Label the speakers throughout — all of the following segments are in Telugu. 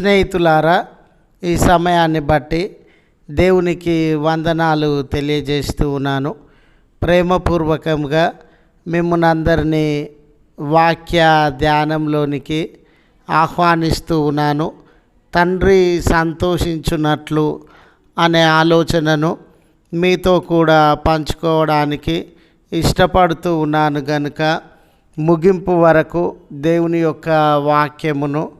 Speaker 1: స్నేహితులారా ఈ సమయాన్ని బట్టి దేవునికి వందనాలు తెలియజేస్తూ ఉన్నాను. ప్రేమపూర్వకంగా మిమ్మల్ని అందరినీ వాక్య ధ్యానంలోనికి ఆహ్వానిస్తూ ఉన్నాను. తండ్రి సంతోషించున్నట్లు అనే ఆలోచనను మీతో కూడా పంచుకోవడానికి ఇష్టపడుతూ ఉన్నాను గనుక ముగింపు వరకు దేవుని యొక్క వాక్యమును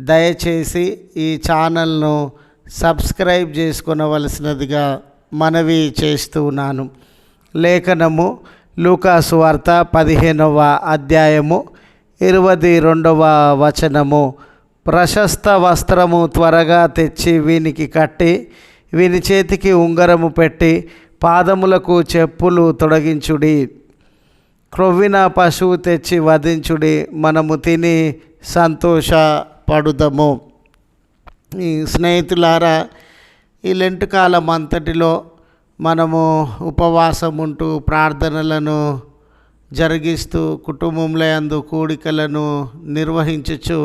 Speaker 1: దయచేసి ఈ ఛానల్ను సబ్స్క్రైబ్ చేసుకునవలసినదిగా మనవి చేస్తున్నాను లేఖనము లూకాసు వార్త పదిహేనవ అధ్యాయము ఇరవై రెండవ వచనము. ప్రశస్త వస్త్రము త్వరగా తెచ్చి వీనికి కట్టి వీని చేతికి ఉంగరము పెట్టి పాదములకు చెప్పులు తొడగించుడి. క్రొవ్విన పశువు తెచ్చి వధించుడి. మనము తిని సంతోష ఈ స్నేహితులారా ఈ లెంట్ కాలం అంతటిలో మనము ఉపవాసం ఉంటూ ప్రార్థనలను జరిగిస్తూ కుటుంబంలో అందు కూడికలను నిర్వహించచ్చు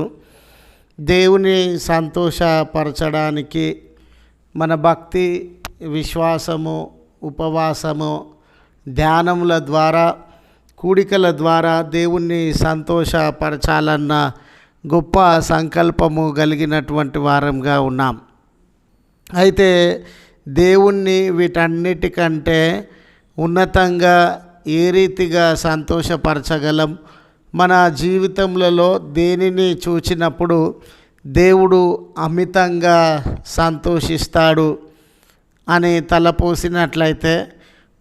Speaker 1: దేవుని సంతోషపరచడానికి మన భక్తి విశ్వాసము ఉపవాసము ధ్యానముల ద్వారా కూడికల ద్వారా దేవుణ్ణి సంతోషపరచాలన్న గొప్ప సంకల్పము కలిగినటువంటి వారంగా ఉన్నాం. అయితే దేవుణ్ణి వీటన్నిటికంటే ఉన్నతంగా ఏ రీతిగా సంతోషపరచగలం? మన జీవితంలో దేనిని చూచినప్పుడు దేవుడు అమితంగా సంతోషిస్తాడు అని తలపోసినట్లయితే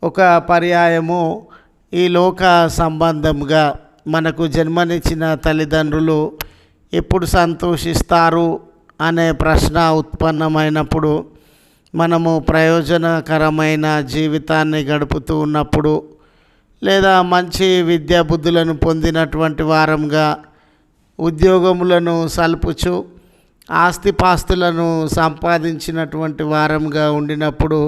Speaker 1: ఒక పర్యాయము ఈ లోక సంబంధంగా మనకు జన్మనిచ్చిన తల్లిదండ్రులు ఎప్పుడు సంతోషిస్తారు అనే ప్రశ్న ఉత్పన్నమైనప్పుడు మనము ప్రయోజనకరమైన జీవితాన్ని గడుపుతూ ఉన్నప్పుడు లేదా మంచి విద్యా బుద్ధులను పొందినటువంటి వారంగా ఉద్యోగములను సల్పుచు ఆస్తిపాస్తులను సంపాదించినటువంటి వారంగా ఉండినప్పుడు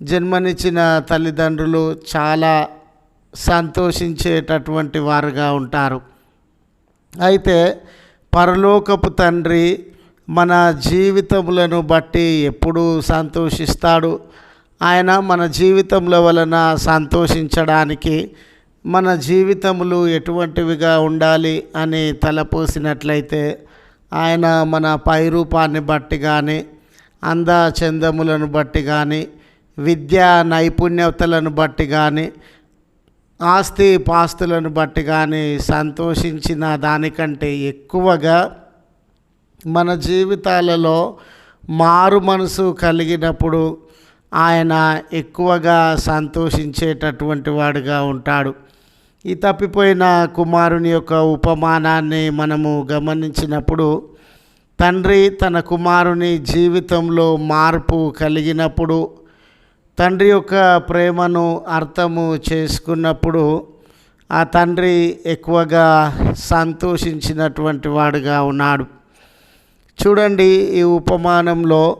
Speaker 1: జన్మనిచ్చిన తల్లిదండ్రులు చాలా సంతోషించేటటువంటి వారుగా ఉంటారు. అయితే పరలోకపు తండ్రి మన జీవితములను బట్టి ఎప్పుడు సంతోషిస్తాడు. ఆయన మన జీవితముల వలన సంతోషించడానికి మన జీవితములు ఎటువంటివిగా ఉండాలి అని తలపోసినట్లయితే ఆయన మన పైరూపాన్ని బట్టి కానీ అంద చందములను బట్టి కానీ విద్యా నైపుణ్యతలను బట్టి కానీ ఆస్తి పాస్తులను బట్టి కానీ సంతోషించిన దానికంటే ఎక్కువగా మన జీవితాలలో మారు మనసు కలిగినప్పుడు ఆయన ఎక్కువగా సంతోషించేటటువంటి వాడుగా ఉంటాడు. ఈ తప్పిపోయిన కుమారుని యొక్క ఉపమానాన్ని మనము గమనించినప్పుడు తండ్రి తన కుమారుని జీవితంలో మార్పు కలిగినప్పుడు తండ్రి యొక్క ప్రేమను అర్థము చేసుకున్నప్పుడు ఆ తండ్రి ఎక్కువగా సంతోషించినటువంటి వాడుగా ఉన్నాడు. చూడండి ఈ ఉపమానంలో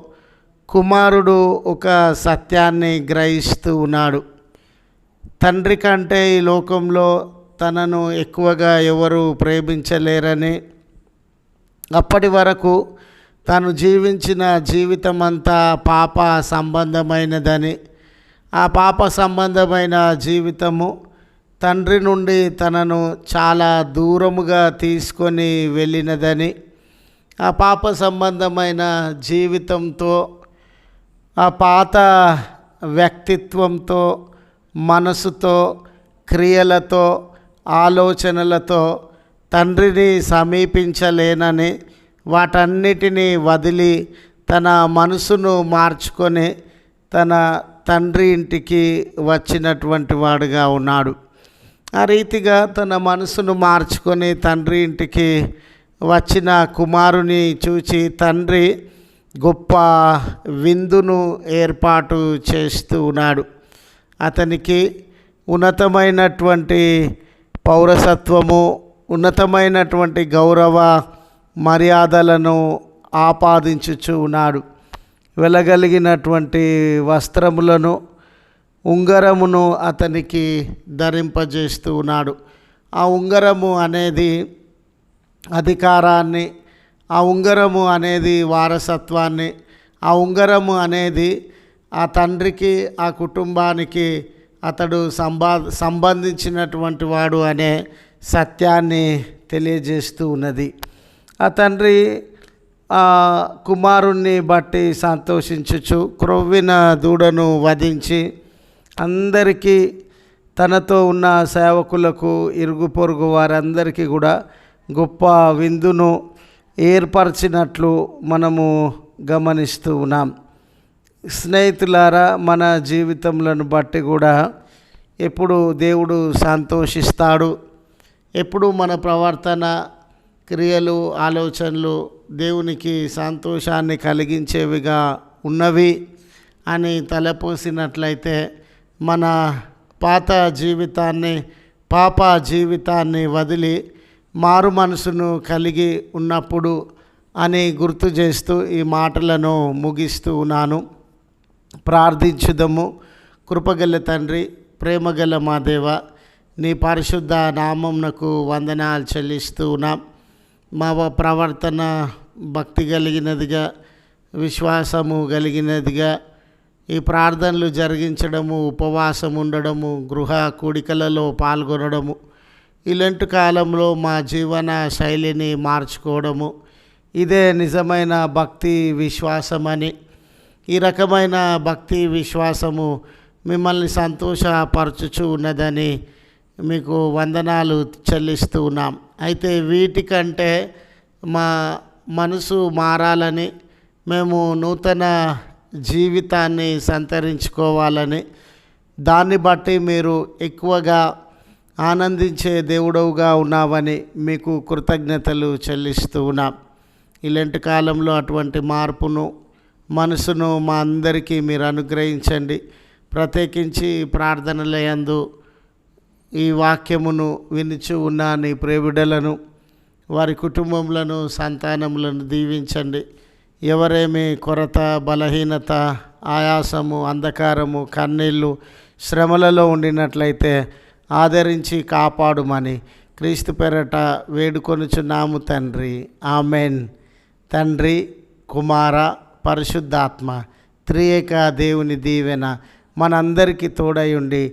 Speaker 1: కుమారుడు ఒక సత్యాన్ని గ్రహిస్తూ ఉన్నాడు. తండ్రి కంటే ఈ లోకంలో తనను ఎక్కువగా ఎవరు ప్రేమించలేరని అప్పటి వరకు తను జీవించిన జీవితం అంతా పాప సంబంధమైనదని ఆ పాప సంబంధమైన జీవితము తండ్రి నుండి తనను చాలా దూరముగా తీసుకొని వెళ్ళినదని ఆ పాప సంబంధమైన జీవితంతో ఆ పాత వ్యక్తిత్వంతో మనసుతో క్రియలతో ఆలోచనలతో తండ్రిని సమీపించలేనని వాటన్నిటినీ వదిలి తన మనసును మార్చుకొని తన తండ్రి ఇంటికి వచ్చినటువంటి వాడుగా ఉన్నాడు. ఆ రీతిగా తన మనసును మార్చుకొని తండ్రి ఇంటికి వచ్చిన కుమారుని చూచి తండ్రి గొప్ప విందును ఏర్పాటు చేస్తూ ఉన్నాడు. అతనికి ఉన్నతమైనటువంటి పౌరసత్వము ఉన్నతమైనటువంటి గౌరవ మర్యాదలను ఆపాదించుచు ఉన్నాడు. వెళ్ళగలిగినటువంటి వస్త్రములను ఉంగరమును అతనికి ధరింపజేస్తూ ఉన్నాడు. ఆ ఉంగరము అనేది అధికారాన్ని ఆ ఉంగరము అనేది వారసత్వాన్ని ఆ ఉంగరము అనేది ఆ తండ్రికి ఆ కుటుంబానికి అతడు సంబా సంబంధించినటువంటి వాడు అనే సత్యాన్ని తెలియజేస్తూ ఉన్నది. ఆ తండ్రి ఆ కుమారుణ్ణి బట్టి సంతోషించుచు క్రొవ్విన దూడను వధించి అందరికీ తనతో ఉన్న సేవకులకు ఇరుగు పొరుగు వారందరికీ కూడా గొప్ప విందును ఏర్పరిచినట్లు మనము గమనిస్తూ ఉన్నాం. స్నేహితులారా మన జీవితంలను బట్టి కూడా ఎప్పుడు దేవుడు సంతోషిస్తాడు. ఎప్పుడు మన ప్రవర్తన క్రియలు ఆలోచనలు దేవునికి సంతోషాన్ని కలిగించేవిగా ఉన్నవి అని తలపోసినట్లయితే మన పాత జీవితాన్ని పాప జీవితాన్ని వదిలి మారు మనసును కలిగి ఉన్నప్పుడు అని గుర్తు చేస్తూ ఈ మాటలను ముగిస్తూ ఉన్నాను. ప్రార్థించుదము. కృపగల తండ్రి ప్రేమగల మా దేవ నీ పరిశుద్ధ నామంనకు వందనాలు చెల్లిస్తూ ఉన్నాం. మా వ- ప్రవర్తన భక్తి కలిగినదిగా విశ్వాసము కలిగినదిగా ఈ ప్రార్థనలు జరిగించడము ఉపవాసం ఉండడము గృహ కూడికలలో పాల్గొనడము ఇలాంటి కాలంలో మా జీవన శైలిని మార్చుకోవడము ఇదే నిజమైన భక్తి విశ్వాసమని ఈ రకమైన భక్తి విశ్వాసము మిమ్మల్ని సంతోషపరచుచు ఉన్నదని మీకు వందనాలు చెల్లిస్తూ ఉన్నాం. అయితే వీటికంటే మా మనసు మారాలని మేము నూతన జీవితాన్ని సంతరించుకోవాలని దాన్ని బట్టి మీరు ఎక్కువగా ఆనందించే దేవుడవుగా ఉన్నావని మీకు కృతజ్ఞతలు చెల్లిస్తూ ఉన్నాం. ఇలాంటి కాలంలో అటువంటి మార్పును మనసును మా అందరికీ మీరు అనుగ్రహించండి. ప్రత్యేకించి ప్రార్థనలయందు ఈ వాక్యమును వినిచి ఉన్న నీ ప్రేమిడలను వారి కుటుంబములను సంతానములను దీవించండి. ఎవరేమి కొరత బలహీనత ఆయాసము అంధకారము కన్నీళ్ళు శ్రమలలో ఉండినట్లయితే ఆదరించి కాపాడుమని క్రీస్తు పెరట వేడుకొనుచున్నాము తండ్రి. ఆమెన్. తండ్రి కుమార పరిశుద్ధాత్మ త్రియేక దేవుని దీవెన మనందరికీ తోడై ఉండి